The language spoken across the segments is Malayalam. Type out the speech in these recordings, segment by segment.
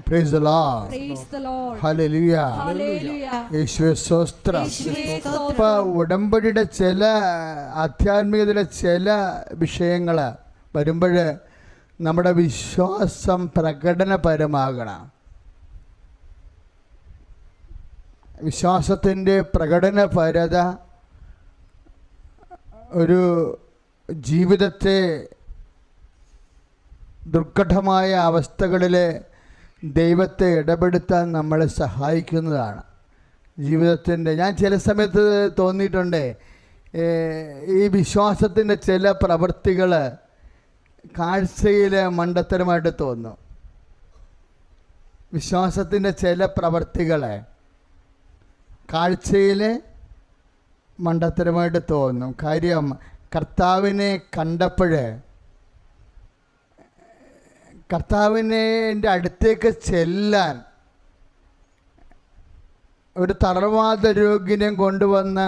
Praise the Lord. Praise the Lord. Hallelujah. Hallelujah. യേശുവേ സ്തോത്രം ഉടമ്പടിയുടെ ചില ആധ്യാത്മികതയുടെ ചില വിഷയങ്ങൾ വരുമ്പോൾ നമ്മുടെ വിശ്വാസം പ്രകടനപരമാകണം വിശ്വാസത്തിന്റെ പ്രകടനപരത ഒരു ജീവിതത്തെ ദുർഘടമായ അവസ്ഥകളിൽ ദൈവത്തെ ഇടപെടുത്താൻ നമ്മളെ സഹായിക്കുന്നതാണ്. ജീവിതത്തിന്റെ ഞാൻ ചില സമയത്ത് തോന്നിയിട്ടുണ്ട് ഈ വിശ്വാസത്തിന്റെ ചില പ്രവൃത്തികൾ കാഴ്ചയിൽ മണ്ടത്തരമായിട്ട് തോന്നും. വിശ്വാസത്തിന്റെ ചില പ്രവൃത്തികളെ കാഴ്ചയിൽ മണ്ടത്തരമായിട്ട് തോന്നും. കാര്യം കർത്താവിനെ കണ്ടപ്പോൾ കർത്താവിനെ എന്റെ അടുത്തേക്ക് ചെല്ലാൻ ഒരു തളർവാദ രോഗിനെ കൊണ്ടുവന്ന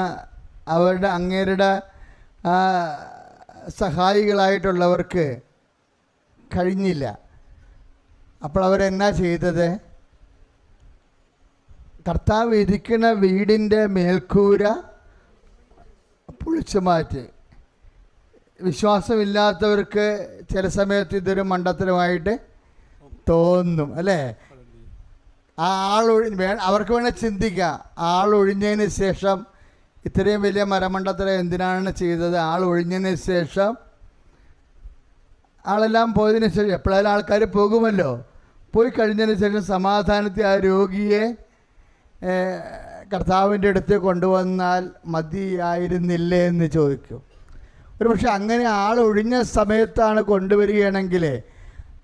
അവരുടെ അങ്ങേരുടെ സഹായികളായിട്ടുള്ളവർക്ക് കഴിഞ്ഞില്ല. അപ്പോൾ അവരെന്നാ ചെയ്തത്? കർത്താവ് ഇരിക്കുന്ന വീടിന്റെ മേൽക്കൂര പൊളിച്ചു മാറ്റി. വിശ്വാസമില്ലാത്തവർക്ക് ചില സമയത്ത് ഇതൊരു മണ്ടത്തരമായിട്ട് തോന്നും അല്ലേ? ആ വേ അവർക്ക് വേണേൽ ചിന്തിക്കാം. ആൾ ഒഴിഞ്ഞതിന് ശേഷം ഇത്രയും വലിയ മരമണ്ടത്തരം എന്തിനാണ് ചെയ്തത്? ആൾ ഒഴിഞ്ഞതിന് ശേഷം ആളെല്ലാം പോയതിന് ശേഷം എപ്പോഴായാലും ആൾക്കാർ പോകുമല്ലോ. പോയി കഴിഞ്ഞതിന് ശേഷം സമാധാനത്തിൽ ആ രോഗിയെ കർത്താവിന്റെ അടുത്ത് കൊണ്ടുവന്നാൽ മതിയായിരുന്നില്ലേ എന്ന് ചോദിക്കും. ഒരു പക്ഷെ അങ്ങനെ ആൾ സമയത്താണ് കൊണ്ടുവരികയാണെങ്കിൽ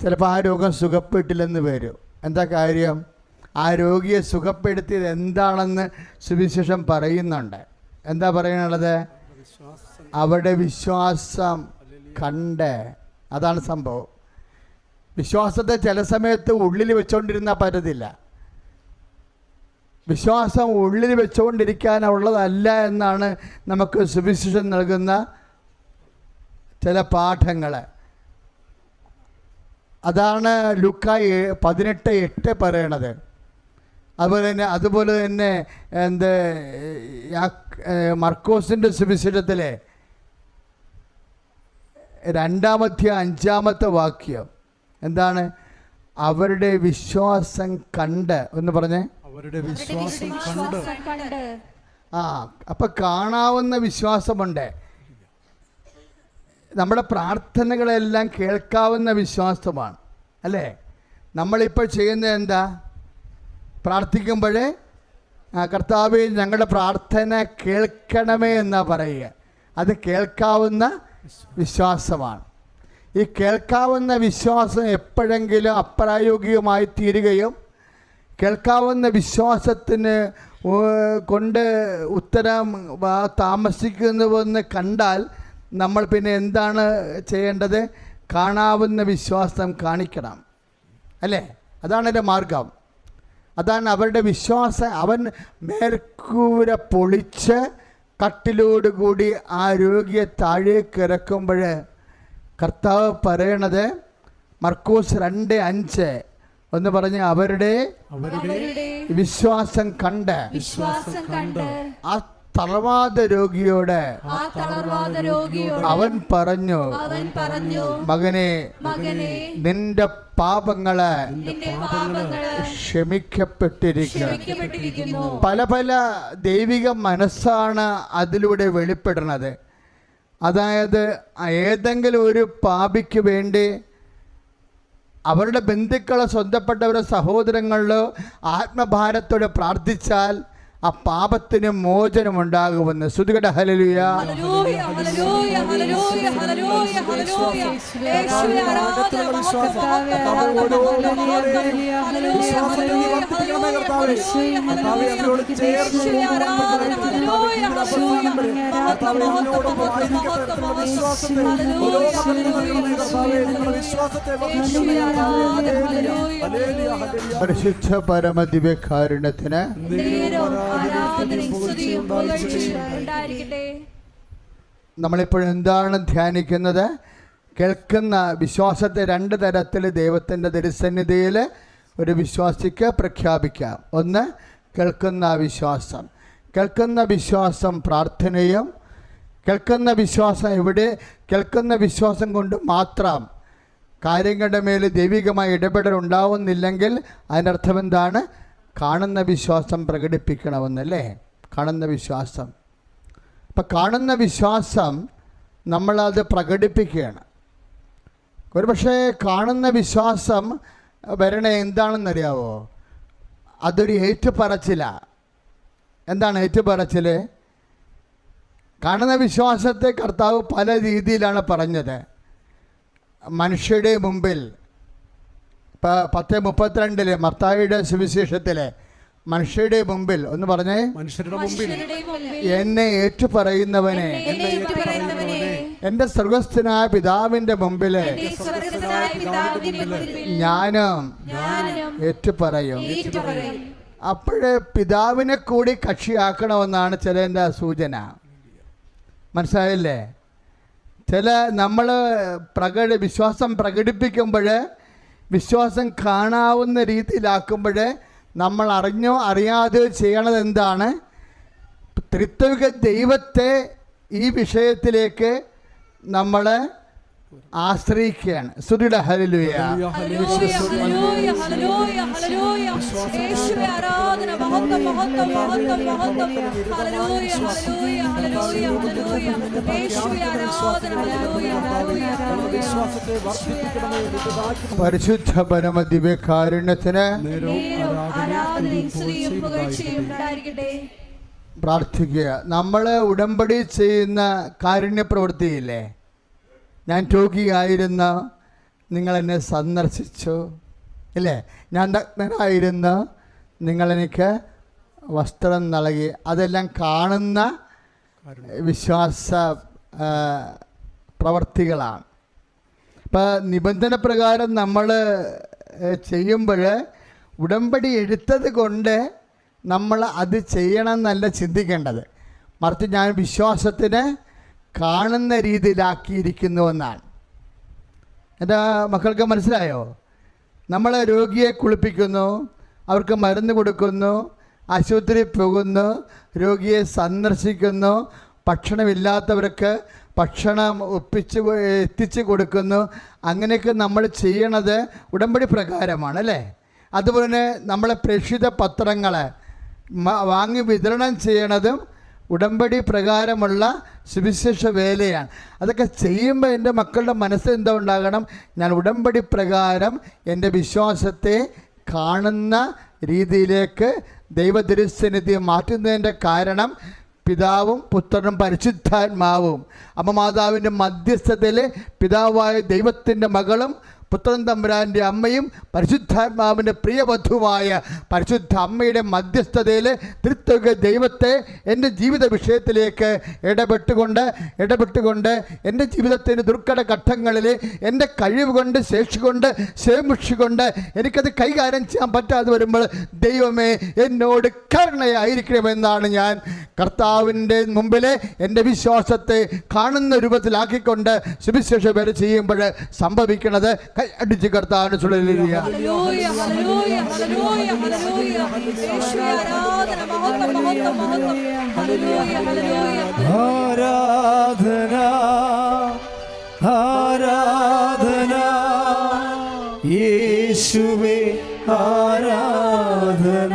ചിലപ്പോൾ ആ രോഗം സുഖപ്പെട്ടില്ലെന്ന് വരും. എന്താ കാര്യം? ആ രോഗിയെ സുഖപ്പെടുത്തിയത് എന്താണെന്ന് സുവിശേഷം പറയുന്നുണ്ട്. എന്താ പറയാനുള്ളത്? അവിടെ വിശ്വാസം കണ്ട്. അതാണ് സംഭവം. വിശ്വാസത്തെ ചില സമയത്ത് ഉള്ളിൽ വെച്ചുകൊണ്ടിരുന്നാൽ പറ്റത്തില്ല. വിശ്വാസം ഉള്ളിൽ വെച്ചുകൊണ്ടിരിക്കാനുള്ളതല്ല എന്നാണ് നമുക്ക് സുവിശേഷം നൽകുന്ന ചില പാഠങ്ങൾ അതാണ് ലുക്ക പതിനെട്ട് എട്ട് പറയണത്. അതുപോലെ തന്നെ അതുപോലെ തന്നെ എന്ത് മർക്കോസിന്റെ സുവിശേഷത്തിലെ രണ്ടാമത്തെ അഞ്ചാമത്തെ വാക്യം. എന്താണ്? അവരുടെ വിശ്വാസം കണ്ട് എന്ന് പറഞ്ഞേ. അവരുടെ വിശ്വാസം കണ്ട്. വിശ്വാസം കണ്ട്. ആ അപ്പം കാണാവുന്ന വിശ്വാസമുണ്ട്. നമ്മുടെ പ്രാർത്ഥനകളെല്ലാം കേൾക്കാവുന്ന വിശ്വാസമാണ് അല്ലേ? നമ്മളിപ്പോൾ ചെയ്യുന്നത് എന്താ? പ്രാർത്ഥിക്കുമ്പോഴേ കർത്താവ് ഞങ്ങളുടെ പ്രാർത്ഥന കേൾക്കണമേ എന്നാ പറയുക. അത് കേൾക്കാവുന്ന വിശ്വാസമാണ്. ഈ കേൾക്കാവുന്ന വിശ്വാസം എപ്പോഴെങ്കിലും അപ്രായോഗികമായി തീരുകയും കേൾക്കാവുന്ന വിശ്വാസത്തിന് കൊണ്ട് ഉത്തരം താമസിക്കുന്നുവെന്ന് കണ്ടാൽ നമ്മൾ പിന്നെ എന്താണ് ചെയ്യേണ്ടത്? കാണാവുന്ന വിശ്വാസം കാണിക്കണം. അല്ലേ? അതാണ് എന്റെ മാർഗം. അതാണ് അവരുടെ വിശ്വാസം. അവൻ മേൽക്കൂര പൊളിച്ച് കട്ടിലോടുകൂടി ആ രോഗിയെ താഴേക്ക് ഇറക്കുമ്പോൾ കർത്താവ് പറയണത് മർക്കോസ് രണ്ട് അഞ്ച്. എന്ന് പറഞ്ഞ് അവരുടെ അവരുടെ അവരുടെ വിശ്വാസം കണ്ട് വിശ്വാസം കണ്ട് തളർവാദ രോഗിയോട് അവൻ പറഞ്ഞു അവൻ പറഞ്ഞു മകനെ മകനെ നിന്റെ പാപങ്ങൾ ക്ഷമിക്കപ്പെട്ടിരിക്കുന്നു. പല പല ദൈവിക മനസ്സാണ് അതിലൂടെ വെളിപ്പെടുന്നത്. അതായത് ഏതെങ്കിലും ഒരു പാപിക്ക് വേണ്ടി അവരുടെ ബന്ധുക്കളോ സ്വന്തപ്പെട്ടവരോ സഹോദരങ്ങളിലോ ആത്മഭാരത്തോടെ പ്രാർത്ഥിച്ചാൽ ആ പാപത്തിന് മോചനം മോചനമുണ്ടാകുമെന്ന് ശ്രുതികട. ഹലലുയ. പരിശുദ്ധ പരമദിവ്യകാരുണ്യത്തിന് നമ്മളിപ്പോൾ എന്താണ് ധ്യാനിക്കുന്നത്? കേൾക്കുന്ന വിശ്വാസത്തെ രണ്ട് തരത്തിൽ ദൈവത്തിന്റെ തിരുസന്നിധിയിൽ ഒരു വിശ്വാസിക്ക് പ്രഖ്യാപിക്കാം. ഒന്ന് കേൾക്കുന്ന വിശ്വാസം. കേൾക്കുന്ന വിശ്വാസം പ്രാർത്ഥനയും കേൾക്കുന്ന വിശ്വാസം എവിടെ? കേൾക്കുന്ന വിശ്വാസം കൊണ്ട് മാത്രം കാര്യങ്ങളുടെ മേൽ ദൈവികമായ ഇടപെടൽ ഉണ്ടാവുന്നില്ലെങ്കിൽ അതിനർത്ഥം എന്താണ്? കാണുന്ന വിശ്വാസം പ്രകടിപ്പിക്കണമെന്നല്ലേ? കാണുന്ന വിശ്വാസം. അപ്പം കാണുന്ന വിശ്വാസം നമ്മളത് പ്രകടിപ്പിക്കുകയാണ്. ഒരുപക്ഷെ കാണുന്ന വിശ്വാസം വരണേ എന്താണെന്നറിയാവോ? അതൊരു ഏറ്റുപറച്ചില. എന്താണ് ഏറ്റുപറച്ചിൽ കാണുന്ന വിശ്വാസത്തെ കർത്താവ് പല രീതിയിലാണ് പറഞ്ഞത്. മനുഷ്യരുടെ മുമ്പിൽ ഇപ്പം പത്ത് മുപ്പത്തിരണ്ടിലെ മർത്താവിയുടെ സുവിശേഷത്തിലെ മനുഷ്യരുടെ മുമ്പിൽ ഒന്ന് പറഞ്ഞേ. മനുഷ്യരുടെ മുമ്പിൽ. എന്നെ ഏറ്റുപറയുന്നവനെ. എന്നെ ഏറ്റുപറയുന്നവനെ. എന്റെ സ്വർഗസ്ഥനായ പിതാവിന്റെ മുമ്പിൽ എന്റെ സ്വർഗസ്ഥനായ പിതാവിന്റെ മുമ്പിൽ ഞാനും ഏറ്റുപറയും. ഏറ്റുപറയും. അപ്പോഴേ പിതാവിനെ കൂടി കക്ഷിയാക്കണമെന്നാണ് ചിലതിന്റെ സൂചന. മനസ്സിലായില്ലേ? ചില നമ്മൾ പ്രകട വിശ്വാസം പ്രകടിപ്പിക്കുമ്പോൾ വിശ്വാസം കാണാവുന്ന രീതിയിലാക്കുമ്പോൾ നമ്മൾ അറിഞ്ഞോ അറിയാതെയോ ചെയ്യണത് എന്താണ് ത്രിത്വിക ദൈവത്തെ ഈ വിഷയത്തിലേക്ക് നമ്മൾ ആശ്രയിക്കുകയാണ്. സ്തുതിയുടെ hallelujah hallelujah hallelujah. Hallelujah hallelujah ആരാധന മഹത്വം മഹത്വം മഹത്വം മഹത്വം. Hallelujah hallelujah hallelujah hallelujah. യേശുവേ ആരാധന ഹല്ലേലൂയ ഹല്ലേലൂയ. ഹല്ലേലൂയ വിശ്വാസത്തെ വർദ്ധിപ്പിക്കണമേ വലുതാക്കി പരിശുദ്ധ പരമ കാരുണ്യത്തിന് നേരവും ആരാധനയും സ്തുതിയും പുകഴ്ചയും ഉണ്ടായിരിക്കട്ടെ പ്രാർത്ഥിക്കുക. നമ്മൾ ഉടമ്പടി ചെയ്യുന്ന കാരുണ്യ പ്രവൃത്തിയില്ലേ ഞാൻ രോഗിയായിരുന്ന നിങ്ങളെന്നെ സന്ദർശിച്ചു. ഇല്ലേ? ഞാൻ നഗ്നനായിരുന്നു നിങ്ങളെനിക്ക് വസ്ത്രം നൽകി. അതെല്ലാം കാണുന്ന വിശ്വാസ പ്രവർത്തികളാണ്. ഇപ്പോൾ നിബന്ധന പ്രകാരം നമ്മൾ ചെയ്യുമ്പോൾ ഉടമ്പടി എടുത്തത് കൊണ്ട് നമ്മൾ അത് ചെയ്യണം എന്നല്ല ചിന്തിക്കേണ്ടത്. മറിച്ച് ഞാൻ വിശ്വാസത്തിന് കാണുന്ന രീതിയിലാക്കിയിരിക്കുന്നു എന്നാണ്. എന്റെ മക്കൾക്ക് മനസ്സിലായോ? നമ്മൾ രോഗിയെ കുളിപ്പിക്കുന്നു അവർക്ക് മരുന്ന് കൊടുക്കുന്നു ആശുപത്രി പോകുന്നു രോഗിയെ സന്ദർശിക്കുന്നു ഭക്ഷണമില്ലാത്തവർക്ക് ഭക്ഷണം ഒപ്പിച്ച് എത്തിച്ച് കൊടുക്കുന്നു. അങ്ങനെയൊക്കെ നമ്മൾ ചെയ്യണത് ഉടമ്പടി പ്രകാരമാണ് അല്ലേ? അതുപോലെ തന്നെ നമ്മളെ പ്രേക്ഷിത പത്രങ്ങൾ വാങ്ങി വിതരണം ചെയ്യണതും ഉടമ്പടി പ്രകാരമുള്ള സുവിശേഷ വേലയാണ്. അതൊക്കെ ചെയ്യുമ്പോൾ എന്റെ മക്കളുടെ മനസ്സ് എന്താ ഉണ്ടാകണം? ഞാൻ ഉടമ്പടി പ്രകാരം എന്റെ വിശ്വാസത്തെ കാണുന്ന രീതിയിലേക്ക് ദൈവദൃശ്യനിധി മാറ്റുന്നതിന്റെ കാരണം പിതാവും പുത്രനും പരിശുദ്ധാത്മാവും. അമ്മമാതാവിന്റെ മധ്യസ്ഥതയിൽ പിതാവായ ദൈവത്തിന്റെ മകളും പുത്രൻ തമ്പുരാന്റെ അമ്മയും പരിശുദ്ധാത്മാവിന്റെ പ്രിയബന്ധുവായ പരിശുദ്ധ അമ്മയുടെ മധ്യസ്ഥതയിൽ തൃത്വക ദൈവത്തെ എന്റെ ജീവിത വിഷയത്തിലേക്ക് ഇടപെട്ടുകൊണ്ട് ഇടപെട്ടുകൊണ്ട് എന്റെ ജീവിതത്തിന്റെ ദുർഘട ഘട്ടങ്ങളിൽ എന്റെ കഴിവ് കൊണ്ട് ശേഷി കൊണ്ട് ശേമിഷി കൊണ്ട് എനിക്കത് കൈകാര്യം ചെയ്യാൻ പറ്റാതെ വരുമ്പോൾ ദൈവമേ എന്നോട് കരുണയായിരിക്കണമെന്നാണ് ഞാൻ കർത്താവിന്റെ മുമ്പിൽ എന്റെ വിശ്വാസത്തെ കാണുന്ന രൂപത്തിലാക്കിക്കൊണ്ട് സുവിശേഷ വരെ ചെയ്യുമ്പോൾ സംഭവിക്കുന്നത് അടിച്ച് കർത്താവിന് ആരാധന ആരാധന ആരാധന. യേശുവേ ആരാധന.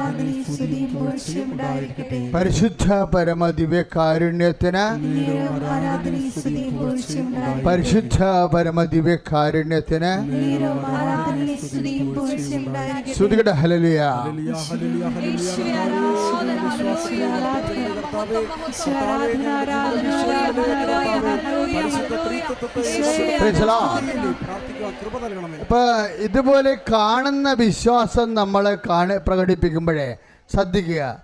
പരിശുദ്ധ പരമദിവ്യ കാരുണ്യത്തിന് ആരാധനയും സ്തുതിയും പുകഴ്ചയും പരിശുദ്ധ പരമദിവ്യ കാരുണ്യത്തിന് ആരാധനയും സ്തുതിയും പുകഴ്ചയും ശ്രുതികട ഹലലിയ ഇപ്പൊ ഇതുപോലെ കാണുന്ന വിശ്വാസം നമ്മൾ കാണ പ്രകടിപ്പിക്കുമ്പോഴേ ശ്രദ്ധിക്കുക.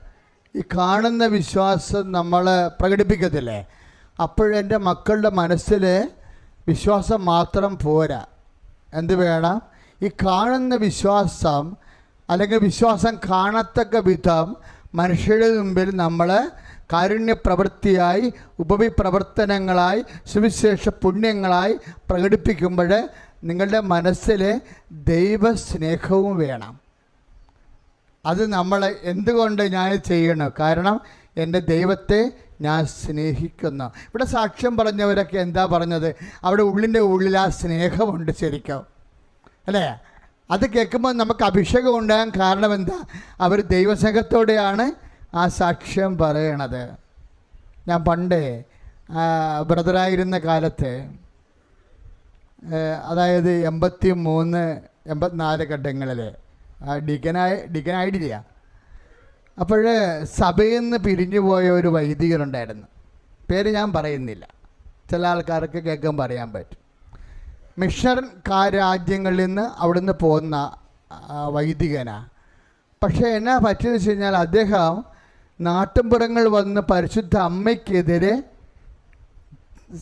ഈ കാണുന്ന വിശ്വാസം നമ്മൾ പ്രകടിപ്പിക്കത്തില്ലേ? അപ്പോഴെന്റെ മക്കളുടെ മനസ്സിൽ വിശ്വാസം മാത്രം പോരാ. എന്ത് വേണം? ഈ കാണുന്ന വിശ്വാസം അല്ലെങ്കിൽ വിശ്വാസം കാണത്തക്ക വിധം മനുഷ്യരുടെ മുമ്പിൽ നമ്മൾ കാരുണ്യ പ്രവൃത്തിയായി ഉപവിപ്രവർത്തനങ്ങളായി സുവിശേഷ പുണ്യങ്ങളായി പ്രകടിപ്പിക്കുമ്പോൾ നിങ്ങളുടെ മനസ്സിൽ ദൈവസ്നേഹവും വേണം. അത് നമ്മൾ എന്തുകൊണ്ട് ഞാൻ ചെയ്യണം? കാരണം എന്റെ ദൈവത്തെ ഞാൻ സ്നേഹിക്കുന്നു. ഇവിടെ സാക്ഷ്യം പറഞ്ഞവരൊക്കെ എന്താ പറഞ്ഞത്? അവിടെ ഉള്ളിന്റെ ഉള്ളിൽ ആ സ്നേഹമുണ്ട് ശരിക്കും. അല്ലേ? അത് കേൾക്കുമ്പോൾ നമുക്ക് അഭിഷേകം ഉണ്ടാകാൻ കാരണം എന്താ? അവർ ദൈവസ്നേഹത്തോടെയാണ് ആ സാക്ഷ്യം പറയണത്. ഞാൻ പണ്ടേ ബ്രദറായിരുന്ന കാലത്ത് അതായത് എൺപത്തി മൂന്ന് എൺപത്തിനാല് ഘട്ടങ്ങളിൽ ഡിക്കനായ ഡിഗനായിട്ടില്ല. അപ്പോൾ സഭയിൽ നിന്ന് പിരിഞ്ഞു പോയ ഒരു വൈദികരുണ്ടായിരുന്നു. പേര് ഞാൻ പറയുന്നില്ല. ചില ആൾക്കാർക്ക് കേൾക്കാൻ പറയാൻ പറ്റും. മിഷൻ രാജ്യങ്ങളിൽ നിന്ന് അവിടുന്ന് പോകുന്ന വൈദികനാണ് വൈദികനാ. പക്ഷേ എന്നാ പറ്റിയെന്ന് വെച്ച് കഴിഞ്ഞാൽ അദ്ദേഹം നാട്ടുമ്പുറങ്ങൾ വന്ന് പരിശുദ്ധ അമ്മയ്ക്കെതിരെ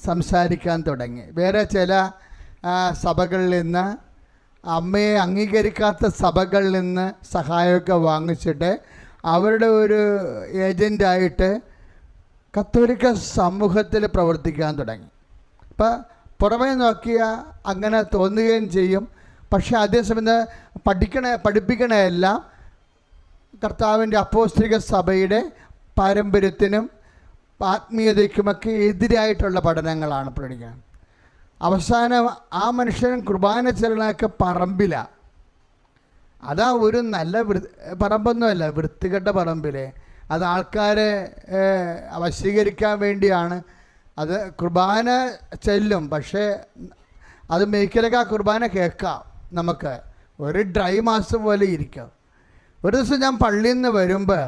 സംസാരിക്കാൻ തുടങ്ങി. വേറെ ചില സഭകളിൽ നിന്ന് അമ്മയെ അംഗീകരിക്കാത്ത സഭകളിൽ നിന്ന് സഹായമൊക്കെ വാങ്ങിച്ചിട്ട് അവരുടെ ഒരു ഏജന്റായിട്ട് കത്തോലിക്ക സമൂഹത്തിൽ പ്രവർത്തിക്കാൻ തുടങ്ങി. ഇപ്പം പുറമേ നോക്കിയാൽ അങ്ങനെ തോന്നുകയും ചെയ്യും. പക്ഷേ അതേസമയം പഠിക്കണ പഠിപ്പിക്കണയെല്ലാം കർത്താവിന്റെ അപ്പോസ്ത്രിക സഭയുടെ പാരമ്പര്യത്തിനും ആത്മീയതയ്ക്കുമൊക്കെ എതിരായിട്ടുള്ള പഠനങ്ങളാണ് പഠിക്കുന്നത്. അവസാനം ആ മനുഷ്യൻ കുർബാന ചെല്ലണൊക്കെ പറമ്പില. അതാ ഒരു നല്ല വൃ പറമ്പൊന്നുമല്ല വൃത്തികെട്ട പറമ്പിലെ. അത് ആൾക്കാരെ വശീകരിക്കാൻ വേണ്ടിയാണ്. അത് കുർബാന ചെല്ലും പക്ഷേ അത് മേക്കിലൊക്കെ ആ കുർബാന കേൾക്കാം നമുക്ക്. ഒരു ഡ്രൈ മാസം പോലെ ഇരിക്കാം. ഒരു ദിവസം ഞാൻ പള്ളിയിൽ നിന്ന് വരുമ്പോൾ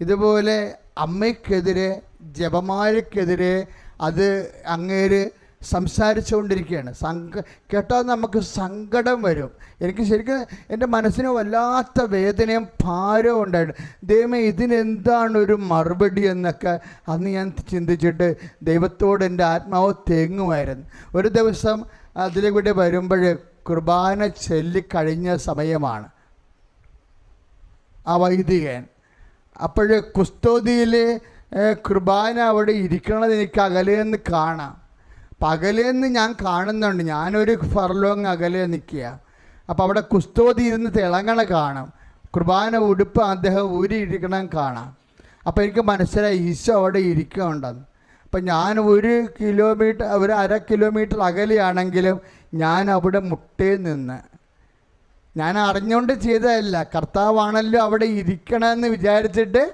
ഇതുപോലെ അമ്മയ്ക്കെതിരെ ജപമാലയ്ക്കെതിരെ അത് അങ്ങേര് സംസാരിച്ചുകൊണ്ടിരിക്കുകയാണ്. സങ്ക കേട്ടാൽ നമുക്ക് സങ്കടം വരും. എനിക്ക് ശരിക്കും എന്റെ മനസ്സിന് വല്ലാത്ത വേദനയും ഭാരവും ഉണ്ടായിട്ട് ദൈവമേ ഇതിനെന്താണ് ഒരു മറുപടി എന്നൊക്കെ അന്ന് ഞാൻ ചിന്തിച്ചിട്ട് ദൈവത്തോട് എന്റെ ആത്മാവ് തേങ്ങുമായിരുന്നു. ഒരു ദിവസം അതിലൂടെ വരുമ്പോൾ കുർബാന ചൊല്ലിക്കഴിഞ്ഞ സമയമാണ്. ആ വൈദികൻ അപ്പോൾ കുസ്തോതിയിൽ കുർബാന അവിടെ ഇരിക്കണത് എനിക്ക് അകലെന്ന് കാണാം. പകലെന്ന് ഞാൻ കാണുന്നുണ്ട്. ഞാനൊരു ഫർലോങ് അകലെ നിൽക്കുക. അപ്പോൾ അവിടെ കുസ്തോതി ഇരുന്ന് തിളങ്ങണ കാണാം. കുർബാന ഉടുപ്പ് അദ്ദേഹം ഊരിയിരിക്കണം കാണാം. അപ്പോൾ എനിക്ക് മനസ്സിലായി ഈശോ അവിടെ ഇരിക്കുന്നുണ്ടെന്ന്. അപ്പം ഞാൻ ഒരു കിലോമീറ്റർ ഒരു അര കിലോമീറ്റർ അകലെയാണെങ്കിലും ഞാൻ അവിടെ മുട്ടേ നിന്ന്. ഞാൻ അറിഞ്ഞുകൊണ്ട് ചെയ്തതല്ല. കർത്താവാണല്ലോ അവിടെ ഇരിക്കണമെന്ന് വിചാരിച്ചിട്ട്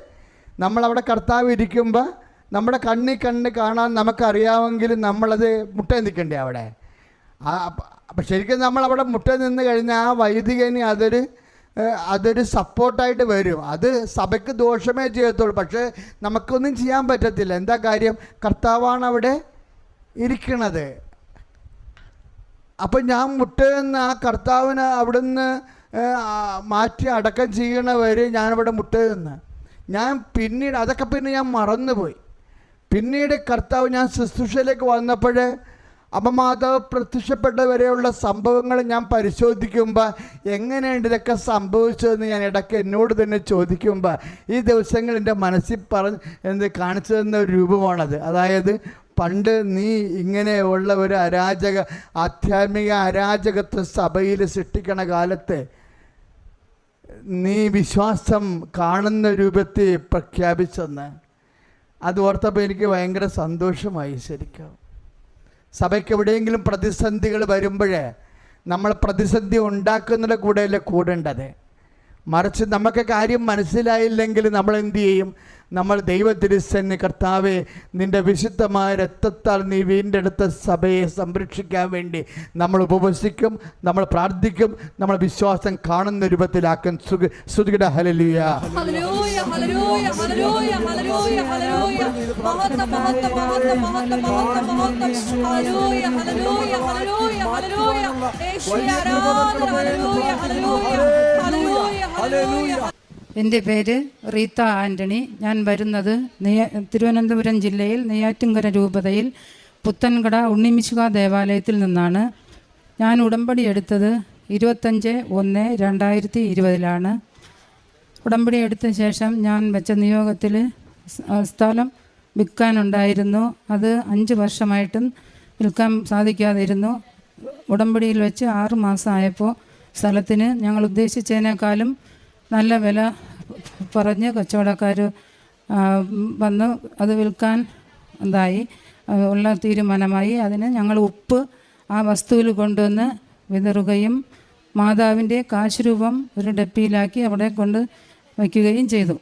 നമ്മളവിടെ കർത്താവ് ഇരിക്കുമ്പോൾ നമ്മുടെ കണ്ണി കണ്ണ് കാണാൻ നമുക്കറിയാമെങ്കിലും നമ്മളത് മുട്ട നിൽക്കണ്ടേ അവിടെ? ആ നമ്മൾ ശരിക്കും നമ്മളവിടെ മുട്ട നിന്ന് കഴിഞ്ഞാൽ ആ വൈദികന് അതൊരു അതൊരു സപ്പോർട്ടായിട്ട് വരും. അത് സഭയ്ക്ക് ദോഷമേ ചെയ്യത്തുള്ളൂ. പക്ഷേ നമുക്കൊന്നും ചെയ്യാൻ പറ്റത്തില്ല. എന്താ കാര്യം? കർത്താവാണ് അവിടെ ഇരിക്കണത്. അപ്പം ഞാൻ മുട്ടയെന്ന് ആ കർത്താവിന് അവിടുന്ന് മാറ്റി അടക്കം ചെയ്യണവരെ ഞാനിവിടെ മുട്ടയെന്ന് ഞാൻ പിന്നീട് അതൊക്കെ പിന്നെ ഞാൻ മറന്നുപോയി. പിന്നീട് കർത്താവ് ഞാൻ ശുശ്രൂഷയിലേക്ക് വന്നപ്പോൾ അമ്മമാതാവ് പ്രത്യക്ഷപ്പെട്ട വരെയുള്ള സംഭവങ്ങൾ ഞാൻ പരിശോധിക്കുമ്പോൾ എങ്ങനെയുണ്ട് ഇതൊക്കെ സംഭവിച്ചതെന്ന് ഞാൻ ഇടയ്ക്ക് എന്നോട് തന്നെ ചോദിക്കുമ്പോൾ ഈ ദിവസങ്ങൾ എന്റെ മനസ്സിൽ പറഞ്ഞ് എന്ത് കാണിച്ചു തന്ന ഒരു രൂപമാണത്. അതായത് പണ്ട് നീ ഇങ്ങനെയുള്ള ഒരു അരാജക ആധ്യാത്മിക അരാജകത്വ സഭയിൽ സൃഷ്ടിക്കണ കാലത്ത് നീ വിശ്വാസം കാണുന്ന രൂപത്തെ പ്രഖ്യാപിച്ചെന്ന്. അത് ഓർത്തപ്പോൾ എനിക്ക് ഭയങ്കര സന്തോഷമായി ശരിക്കും. സഭയ്ക്ക് എവിടെയെങ്കിലും പ്രതിസന്ധികൾ വരുമ്പോഴേ നമ്മൾ പ്രതിസന്ധി ഉണ്ടാക്കുന്നതിന്റെ കൂടെയല്ലേ കൂടേണ്ടത്. മറിച്ച് നമുക്ക് കാര്യം മനസ്സിലായില്ലെങ്കിൽ നമ്മൾ എന്തു ചെയ്യും? നമ്മൾ ദൈവത്തിരുസന് കർത്താവെ നിന്റെ വിശുദ്ധമായ രക്തത്താൽ നീ വീണ്ടെടുത്ത സഭയെ സംരക്ഷിക്കാൻ വേണ്ടി നമ്മൾ ഉപവസിക്കും നമ്മൾ പ്രാർത്ഥിക്കും നമ്മൾ വിശ്വാസം കാണുന്ന രൂപത്തിലാക്കും. സുഖ സുഖിട ഹലലിയ ഹല്ലേലൂയ. Hallelujah hallelujah. എന്റെ പേര് റീത്ത ആന്റണി ഞാൻ വരുന്നത് തിരുവനന്തപുരം ജില്ലയിൽ നെയ്യാറ്റിൻകര രൂപതയിൽ പുത്തൻകട ഉണ്ണിമിശുക ദേവാലയത്തിൽ നിന്നാണ്. ഞാൻ ഉടമ്പടി എടുത്തത് ഇരുപത്തഞ്ച് ഒന്ന് രണ്ടായിരത്തി ഇരുപതിലാണ്. ഉടമ്പടി എടുത്ത ശേഷം ഞാൻ വെച്ച നിയോഗത്തിൽ സ്ഥലം വിൽക്കാനുണ്ടായിരുന്നു. അത് അഞ്ച് വർഷമായിട്ടും വിൽക്കാൻ സാധിക്കാതിരുന്നു. ഉടമ്പടിയിൽ വെച്ച് ആറ് മാസമായപ്പോൾ സ്ഥലത്തിന് ഞങ്ങൾ ഉദ്ദേശിച്ചതിനേക്കാളും നല്ല വില പറഞ്ഞ് കച്ചവടക്കാർ വന്ന് അത് വിൽക്കാൻ ആ, ഉള്ള തീരുമാനമായി. അതിന് ഞങ്ങൾ ഉപ്പ് ആ വസ്തുവിൽ കൊണ്ടുവന്ന് വിതറുകയും മാതാവിന്റെ കാശുരൂപം ഒരു ഡപ്പിയിലാക്കി അവിടെ കൊണ്ട് വയ്ക്കുകയും ചെയ്തു.